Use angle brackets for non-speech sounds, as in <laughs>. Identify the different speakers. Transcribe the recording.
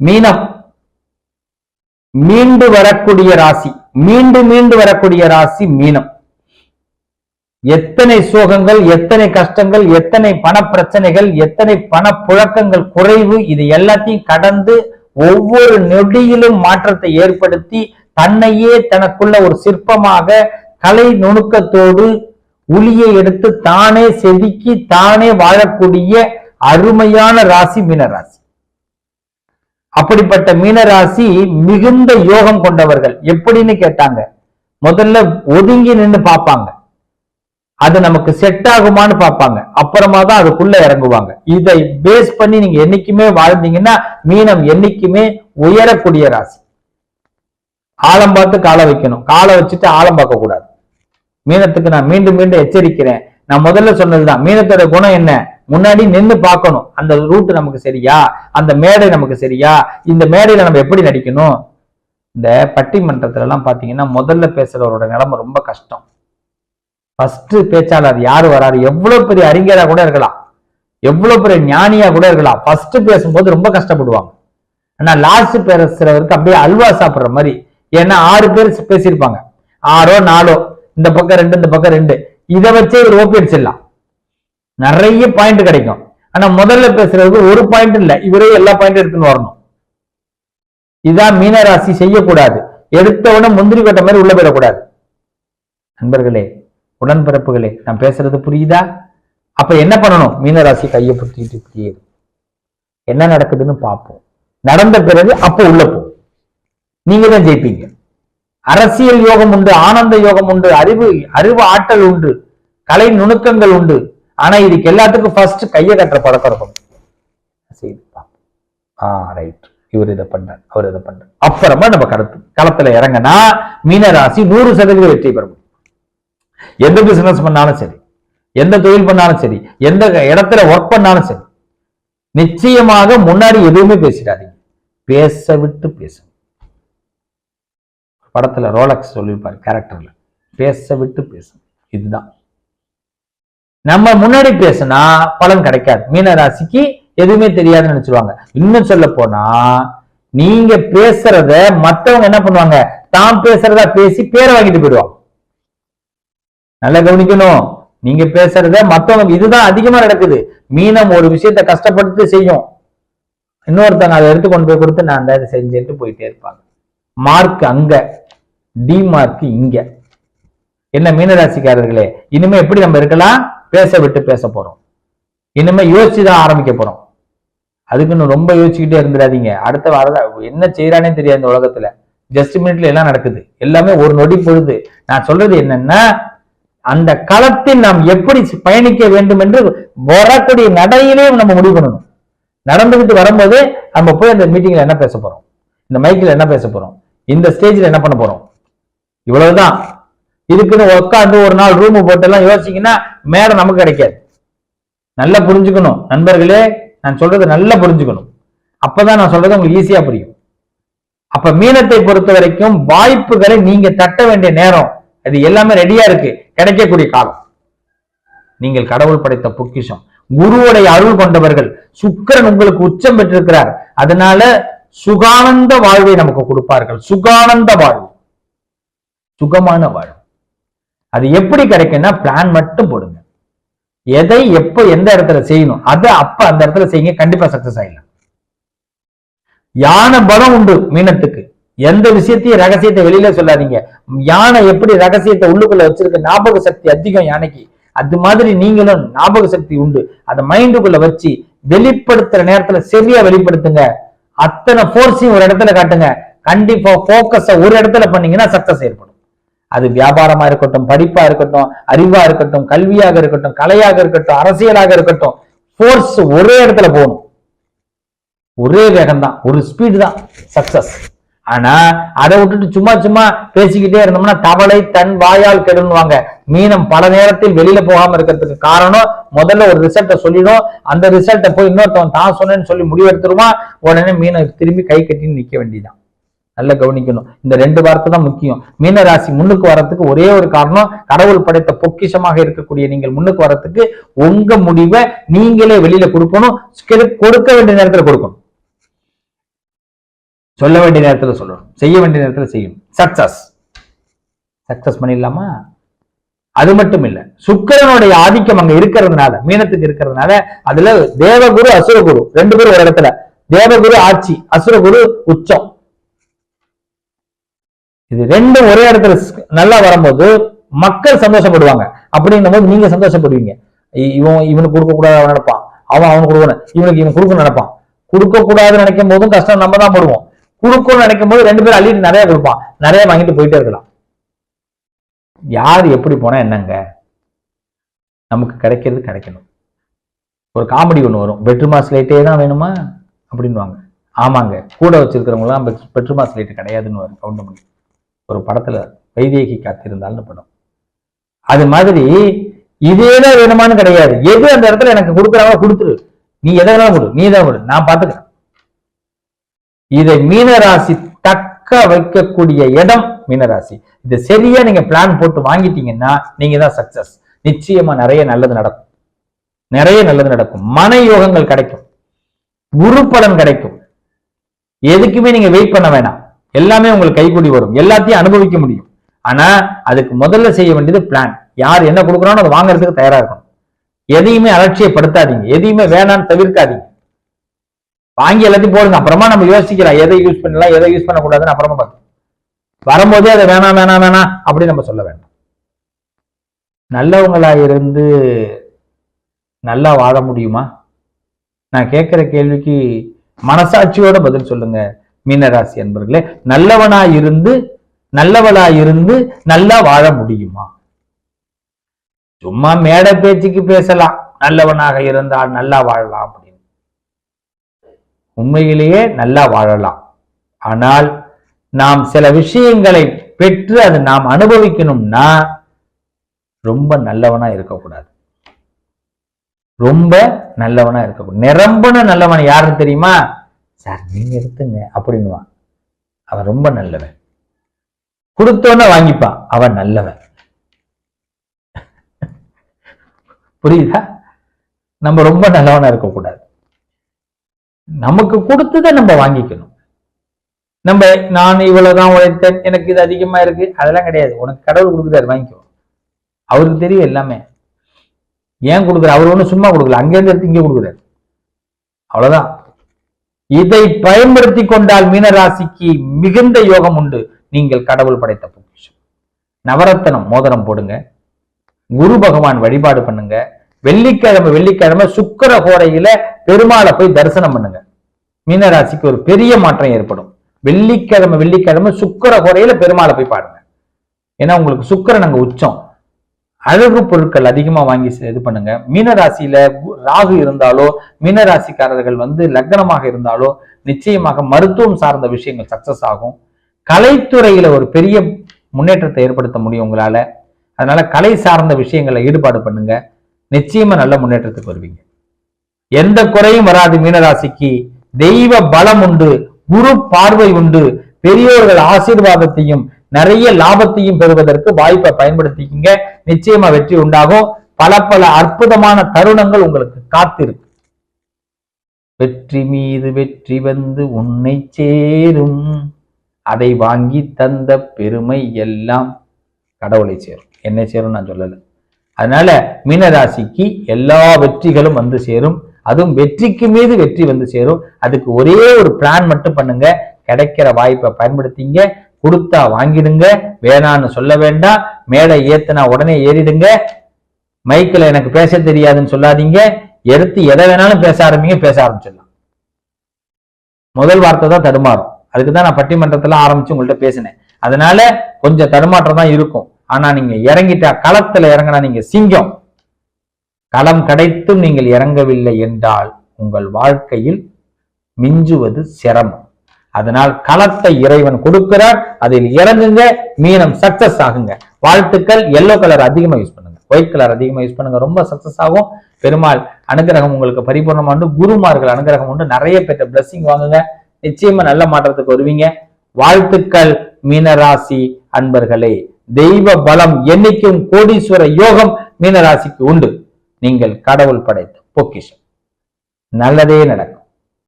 Speaker 1: மீனம். மீண்டு வரக்கூடிய ராசி. மீண்டு மீண்டு வரக்கூடிய ராசி மீனம். எத்தனை சோகங்கள் எத்தனை கஷ்டங்கள் எத்தனை பண பிரச்சனைகள் எத்தனை பண புழக்கங்கள் குறைவு இது எல்லாத்தையும் கடந்து ஒவ்வொரு நொடியிலும் மாற்றத்தை ஏற்படுத்தி தன்னையே தனக்குள்ள ஒரு சிற்பமாக கலை நுணுக்கத்தோடு உளியை எடுத்து தானே செதுக்கி தானே வாழக்கூடிய அருமையான ராசி மீனராசி. அப்படிப்பட்ட மீனராசி மிகுந்த யோகம் கொண்டவர்கள். எப்படின்னு கேட்டாங்க. முதல்ல ஒதுங்கி நின்னு பார்ப்பாங்க. அது நமக்கு செட் ஆகுமான்னு பார்ப்பாங்க. அப்புறமா தான் அதுக்குள்ள இறங்குவாங்க. இதை பேஸ் பண்ணி நீங்க என்னைக்குமே வாழ்ந்தீங்கன்னா மீனம் என்னைக்குமே உயரக்கூடிய ராசி. ஆழம் பார்த்து காலை வைக்கணும். காலை வச்சுட்டு ஆழம் பார்க்க கூடாது. மீனத்துக்கு நான் மீண்டும் மீண்டும் எச்சரிக்கிறேன். நான் முதல்ல சொன்னதுதான். மீனத்தோட குணம் என்ன? முன்னாடி நின்று பார்க்கணும். அந்த ரூட் நமக்கு சரியா? அந்த மேடை நமக்கு சரியா? இந்த மேடையில நம்ம எப்படி நடிக்கணும்? இந்த பட்டிமன்றத்துல எல்லாம் பாத்தீங்கன்னா முதல்ல பேசுறவரோட நிலைமை ரொம்ப கஷ்டம். ஃபர்ஸ்ட் பேச்சாளர் யாரு வராரு? எவ்வளவு பெரிய அறிஞரா கூட இருக்கலாம். எவ்வளவு பெரிய ஞானியா கூட இருக்கலாம். ஃபர்ஸ்ட் பேசும்போது ரொம்ப கஷ்டப்படுவாங்க. ஆனா லாஸ்ட் பேசுறவருக்கு அப்படியே அல்வா சாப்பிடுற மாதிரி. ஏன்னா ஆறு பேர் பேசியிருப்பாங்க. ஆறோ நாலோ இந்த பக்கம் ரெண்டு இந்த பக்கம் ரெண்டு. இதை வச்சே இவர் ஓபி அடிச்சிடலாம் நிறைய பாயிண்ட் கிடைக்கும். ஆனா முதல்ல பேசுறதுக்கு ஒரு பாயிண்ட் இல்ல. இவரே எல்லா பாயிண்ட் எடுத்துன்னு வரணும். இதான் மீனராசி செய்யக்கூடாது. எடுத்த உடனே முந்திரி கொட்ட மாதிரி உள்ள போயிடக்கூடாது. நண்பர்களே உடன்பிறப்புகளே நான் பேசுறது புரியுதா? அப்ப என்ன பண்ணணும்? மீனராசி கையை புத்திட்டு இப்படியே என்ன நடக்குதுன்னு பார்ப்போம். நடந்த பிறகு அப்போ உள்ள போ. நீங்க தான் ஜெயிப்பீங்க. அரசியல் யோகம் உண்டு ஆனந்த யோகம் உண்டு அறிவு அறிவு ஆற்றல் உண்டு கலை நுணுக்கங்கள் உண்டு. ஆனா இதுக்கு எல்லாத்துக்கும் ஃபர்ஸ்ட் கையை கட்டுற பழக்கம் இருக்கும். ஆ ரைட் இவர் இதை பண்றார் அவர் இதை பண்றார். அப்புறமா நம்ம கடத்து களத்துல இறங்கினா மீனராசி நூறு சதவீதம் வெற்றி பெற முடியும் எந்த பிசினஸ் பண்ணாலும் சரி எந்த தொழில் பண்ணாலும் சரி எந்த இடத்துல ஒர்க் பண்ணாலும் சரி நிச்சயமாக முன்னாடி எதுவுமே பேசிடாதீங்க. பேச விட்டு பேசுங்க. படத்துல ரோலக்ஸ் சொல்லியிருப்பாரு கேரக்டர்ல பேச விட்டு பேசுங்க. இதுதான். நம்ம முன்னாடி பேசினா பலன் கிடைக்காது. மீன ராசிக்கு எதுவுமே தெரியாதுன்னு நினைச்சிருவாங்க. இன்னும் சொல்ல போனா நீங்க பேசுறத மத்தவங்க என்ன பண்ணுவாங்க? தான் பேசுறதா பேசி பேரை வாங்கிட்டு போயிடுவாங்க. நல்லா கவனிக்கணும். நீங்க பேசுறத மத்தவங்க இதுதான் அதிகமா நடக்குது. மீனம் ஒரு விஷயத்த கஷ்டப்படுத்தி செய்யும். இன்னொருத்தவங்க அதை எடுத்து கொண்டு போய் கொடுத்து நான் அந்த செஞ்சுட்டு போயிட்டே இருப்பாங்க. மார்க் அங்க டி மார்க் இங்க. என்ன மீனராசிக்காரர்களே இனிமே எப்படி நம்ம இருக்கலாம்? பேச விட்டு பேச போறோம். இனிமே யோசிச்சு தான் ஆரம்பிக்க போறோம். அதுக்குன்னு ரொம்ப யோசிச்சுக்கிட்டே இருந்துடாதீங்க. அடுத்த வாரம் என்ன செய்யறானே தெரியாது இந்த உலகத்துல. ஜஸ்ட் மினிட்ல எல்லாம் நடக்குது. எல்லாமே ஒரு நொடி பொழுது. நான் சொல்றது என்னன்னா அந்த களத்தில் நாம் எப்படி பயணிக்க வேண்டும் என்று வரக்கூடிய நடையிலே நம்ம முடிவு பண்ணணும். நடந்துகிட்டு வரும்போது நம்ம போய் அந்த மீட்டிங்ல என்ன பேச போறோம்? இந்த மைக்ல என்ன பேச போறோம்? இந்த ஸ்டேஜ்ல என்ன பண்ண போறோம்? இவ்வளவுதான். இதுக்குன்னு உட்காந்து ஒரு நாள் ரூம் போட்டு எல்லாம் யோசிச்சீங்கன்னா மேடை நமக்கு கிடைக்காது. நல்லா புரிஞ்சுக்கணும். நண்பர்களே நான் சொல்றது நல்லா புரிஞ்சுக்கணும். அப்பதான் நான் சொல்றது உங்களுக்கு ஈஸியா புரியும். அப்ப மீனத்தை பொறுத்த வரைக்கும் வாய்ப்புகளை நீங்க தட்ட வேண்டிய நேரம். அது எல்லாமே ரெடியா இருக்கு. கிடைக்கக்கூடிய காலம். நீங்கள் கடவுள் படைத்த பொக்கிஷம். குருவுடைய அருள் கொண்டவர்கள். சுக்கரன் உங்களுக்கு உச்சம் பெற்றிருக்கிறார். அதனால சுகானந்த வாழ்வை நமக்கு கொடுப்பார்கள். சுகானந்த வாழ்வு. சுகமான வாழ்வு. அது எப்படி கிடைக்கும்னா பிளான் மட்டும் போடுங்க. எதை எப்போ எந்த இடத்துல செய்யணும் அதை அப்ப அந்த இடத்துல செய்யுங்க கண்டிப்பா சக்சஸ் ஆயிடலாம். யானை பலம் உண்டு மீனத்துக்கு. எந்த விஷயத்தையும் ரகசியத்தை வெளியில சொல்லாதீங்க. யானை எப்படி ரகசியத்தை உள்ளுக்குள்ள வச்சிருக்க? ஞாபக சக்தி அதிகம் யானைக்கு. அது மாதிரி நீங்களும் ஞாபக சக்தி உண்டு. அதை மைண்டுக்குள்ள வச்சு வெளிப்படுத்துற நேரத்துல சரியா வெளிப்படுத்துங்க. அத்தனை போர்ஸையும் ஒரு இடத்துல காட்டுங்க. கண்டிப்பா போக்கஸ ஒரு இடத்துல பண்ணீங்கன்னா சக்சஸ் ஏற்படும். அது வியாபாரமா இருக்கட்டும் படிப்பா இருக்கட்டும் அறிவா இருக்கட்டும் கல்வியாக இருக்கட்டும் கலையாக இருக்கட்டும் அரசியலாக இருக்கட்டும் ஃபோர்ஸ் ஒரே இடத்துல போகணும். ஒரே வேகம் தான் ஒரு ஸ்பீடு தான் சக்சஸ் ஆனா அதை விட்டுட்டு சும்மா சும்மா பேசிக்கிட்டே இருந்தோம்னா தவளை தன் வாயால் கெடுன்னுவாங்க. மீனம் பல நேரத்தில் வெளியில போகாம இருக்கிறதுக்கு காரணம் முதல்ல ஒரு ரிசல்ட்டை சொல்லிடும். அந்த ரிசல்ட்டை போய் இன்னொருத்தவன் தான் சொன்னேன்னு சொல்லி முடிவெடுத்துருவான். உடனே மீனை திரும்பி கை கட்டின்னு நிக்க வேண்டியதான் நல்லா கவனிக்கணும். இந்த ரெண்டு வார்த்தை தான் முக்கியம். மீன ராசி முன்னுக்கு வரத்துக்கு ஒரே ஒரு காரணம் கடவுள் படைத்த பொக்கிஷமாக இருக்கக்கூடிய நீங்கள் முன்னுக்கு வரத்துக்கு உங்க முடிவை நீங்களே வெளியில கொடுக்கணும் கொடுக்க வேண்டிய நேரத்தில் கொடுக்கணும். சொல்ல வேண்டிய நேரத்துல சொல்லணும். செய்ய வேண்டிய நேரத்துல செய்யணும். சக்சஸ் சக்சஸ் பண்ணிடலாமா? அது மட்டும் இல்ல. சுக்கிரனுடைய ஆதிக்கம் அங்க இருக்கிறதுனால மீனத்துக்கு இருக்கிறதுனால அதுல தேவகுரு அசுரகுரு ரெண்டு பேரும் ஒரு இடத்துல. தேவகுரு ஆட்சி அசுரகுரு உச்சம். இது ரெண்டும் ஒரே இடத்துல நல்லா வரும்போது மக்கள் சந்தோஷப்படுவாங்க. அப்படின்னும் போது நீங்க சந்தோஷப்படுவீங்க. இ- இவன் இவனுக்கு கொடுக்க கூடாது அவன் நினைப்பான். அவன் அவனுக்கு கொடுக்கணும். இவனுக்கு இவன் கொடுக்கணும் நினைப்பான். கொடுக்க கூடாதுன்னு நினைக்கும் போதும் கஷ்டம் நம்ம தான் போடுவோம். கொடுக்கணும்னு நினைக்கும் போது ரெண்டு பேரும் அள்ளிட்டு நிறைய கொடுப்பான். நிறைய வாங்கிட்டு போயிட்டே இருக்கலாம். யார் எப்படி போனா என்னங்க? நமக்கு கிடைக்கிறது கிடைக்கணும். ஒரு காமெடி ஒன்று வரும். பெட்ரூமா ஸ்லேட்டே தான் வேணுமா? அப்படின்வாங்க ஆமாங்க. கூட வச்சிருக்கிறவங்களாம் பெட்ரூமா ஸ்லேட்டு கிடையாதுன்னு வரும். கவுண்டமணி ஒரு படத்துல வைதேகி காத்திருந்தால்னு படம். அது மாதிரி இதேதான் வேணுமான்னு கிடையாது. எது அந்த இடத்துல எனக்கு கொடுக்குறாங்க கொடுத்துரு. நீ எதை வேணாலும் கொடு நீ தான் கொடு நான் பார்த்துக்கிறேன். இதை மீனராசி தக்க வைக்கக்கூடிய இடம் மீனராசி. இதை சரியா நீங்க பிளான் போட்டு வாங்கிட்டீங்கன்னா நீங்க தான் சக்சஸ் நிச்சயமா நிறைய நல்லது நடக்கும். நிறைய நல்லது நடக்கும். மன யோகங்கள் கிடைக்கும். குரு பலன் கிடைக்கும். எதுக்குமே நீங்க வெயிட் பண்ண வேணாம். எல்லாமே உங்களுக்கு கைகூடி வரும். எல்லாத்தையும் அனுபவிக்க முடியும். ஆனா அதுக்கு முதல்ல செய்ய வேண்டியது பிளான் யார் என்ன கொடுக்குறானோ அதை வாங்குறதுக்கு தயாரா இருக்கணும். எதையுமே அலட்சியப்படுத்தாதீங்க. எதையுமே வேணாம்னு தவிர்க்காதீங்க. வாங்கி எல்லாத்தையும் போடுங்க. அப்புறமா நம்ம யோசிக்கலாம். எதை யூஸ் பண்ணலாம் எதை யூஸ் பண்ணக்கூடாதுன்னு அப்புறமா பார்த்து வரும்போதே அதை வேணாம் வேணாம் வேணாம் அப்படின்னு நம்ம சொல்ல வேண்டாம். நல்லவங்களா இருந்து நல்லா வாழ முடியுமா? நான் கேட்குற கேள்விக்கு மனசாட்சியோட பதில் சொல்லுங்க. மீனராசி அன்பர்களே நல்லவனா இருந்து நல்லவளா இருந்து நல்லா வாழ முடியுமா? சும்மா மேடை பேச்சுக்கு பேசலாம். நல்லவனாக இருந்தால் நல்லா வாழலாம் அப்படின்னு. உண்மையிலேயே நல்லா வாழலாம். ஆனால் நாம் சில விஷயங்களை பெற்று அது நாம் அனுபவிக்கணும்னா ரொம்ப நல்லவனா இருக்கக்கூடாது. ரொம்ப நல்லவனா இருக்கக்கூடாது. நிரம்பன நல்லவன் யாருன்னு தெரியுமா? சார் நீங்க எடுத்துங்க அப்படின்னுவான். அவன் ரொம்ப நல்லவன். கொடுத்தோன்னே வாங்கிப்பான். அவன் நல்லவன். <laughs> புரியுதா? நம்ம ரொம்ப நல்லவனா இருக்கக்கூடாது. நமக்கு கொடுத்ததை நம்ம வாங்கிக்கணும். நம்ம நான் இவ்வளவுதான் உழைத்தேன். எனக்கு இது அதிகமா இருக்கு. அதெல்லாம் கிடையாது. உனக்கு கடவுள் கொடுக்குறாரு வாங்கிக்கோ. அவருக்கு தெரியும் எல்லாமே. ஏன் கொடுக்குற? அவர் ஒன்றும் சும்மா கொடுக்கல. அங்கேருந்து எடுத்து இங்கே கொடுக்குறாரு. அவ்வளவுதான். இதை பயன்படுத்தி கொண்டால் மீனராசிக்கு மிகுந்த யோகம் உண்டு. நீங்கள் கடவுள் படைத்த பொக்கிஷம். நவரத்தனம் மோதிரம் போடுங்க. குரு பகவான் வழிபாடு பண்ணுங்க. வெள்ளிக்கிழமை வெள்ளிக்கிழமை சுக்கர கோடையில பெருமாளை போய் தரிசனம் பண்ணுங்க. மீனராசிக்கு ஒரு பெரிய மாற்றம் ஏற்படும். வெள்ளிக்கிழமை வெள்ளிக்கிழமை சுக்கிர கோடையில பெருமாளை போய் பாருங்க. ஏன்னா உங்களுக்கு சுக்கரன் அங்க உச்சம். அழகு பொருட்கள் அதிகமாக வாங்கி இது பண்ணுங்க. மீனராசியில ராகு இருந்தாலோ மீனராசிக்காரர்கள் வந்து லக்னமாக இருந்தாலோ நிச்சயமாக மருத்துவம் சார்ந்த விஷயங்கள் சக்சஸ் ஆகும். கலைத்துறையில ஒரு பெரிய முன்னேற்றத்தை ஏற்படுத்த முடியும் உங்களால. அதனால கலை சார்ந்த விஷயங்களை ஈடுபாடு பண்ணுங்க. நிச்சயமா நல்ல முன்னேற்றத்துக்கு வருவீங்க. எந்த குறையும் வராது மீனராசிக்கு. தெய்வ பலம் உண்டு குரு பார்வை உண்டு. பெரியோர்கள் ஆசீர்வாதத்தையும் நிறைய லாபத்தையும் பெறுவதற்கு வாய்ப்பை பயன்படுத்திக்கிங்க. நிச்சயமா வெற்றி உண்டாகும். பல பல அற்புதமான தருணங்கள் உங்களுக்கு காத்திருக்கு. வெற்றி மீது வெற்றி வந்து உன்னை சேரும். அதை வாங்கி தந்த பெருமை எல்லாம் கடவுளை சேரும். என்னை சேரும் நான் சொல்லல. அதனால மீனராசிக்கு எல்லா வெற்றிகளும் வந்து சேரும். அதுவும் வெற்றிக்கு மீது வெற்றி வந்து சேரும். அதுக்கு ஒரே ஒரு பிளான் மட்டும் பண்ணுங்க. கிடைக்கிற வாய்ப்பை பயன்படுத்திங்க. கொடுத்தா வாங்கிடுங்க வேணான்னு சொல்ல வேண்டாம் மேடை ஏத்துனா உடனே ஏறிடுங்க. மைக்கில் எனக்கு பேச தெரியாதுன்னு சொல்லாதீங்க. எடுத்து எதை வேணாலும் பேச ஆரம்பிங்க பேச ஆரம்பிச்சிடலாம். முதல் வார்த்தை தான் தடுமாறும். அதுக்கு தான் நான் பட்டிமன்றத்துல ஆரம்பிச்சு உங்கள்கிட்ட பேசினேன். அதனால கொஞ்சம் தடுமாற்றம் தான் இருக்கும். ஆனா நீங்க இறங்கிட்டா களத்துல இறங்கினா நீங்க சிங்கம். களம் கிடைத்தும் நீங்கள் இறங்கவில்லை என்றால் உங்கள் வாழ்க்கையில் மிஞ்சுவது சிரமம். அதனால் களத்தை இறைவன் கொடுக்கிறார். அதில் இறங்குங்க மீனம் சக்சஸ் ஆகுங்க. வாழ்த்துக்கள் எல்லோ கலர் அதிகமா யூஸ் பண்ணுங்க. ஒயிட் கலர் அதிகமா யூஸ் பண்ணுங்க. ரொம்ப சக்சஸ் ஆகும். பெருமாள் அனுகிரகம் உங்களுக்கு பரிபூர்ணமா உண்டு. குருமார்கள் அனுகிரகம் உண்டு. நிறைய பேர்த்த பிளஸ்ஸிங் வாங்குங்க. நிச்சயமா நல்ல மாற்றத்துக்கு வருவீங்க. வாழ்த்துக்கள் மீனராசி அன்பர்களே. தெய்வ பலம் என்னைக்கும் கோடீஸ்வர யோகம் மீனராசிக்கு உண்டு. நீங்கள் கடவுள் படைத்த பொக்கிஷம். நல்லதே நடக்கும்.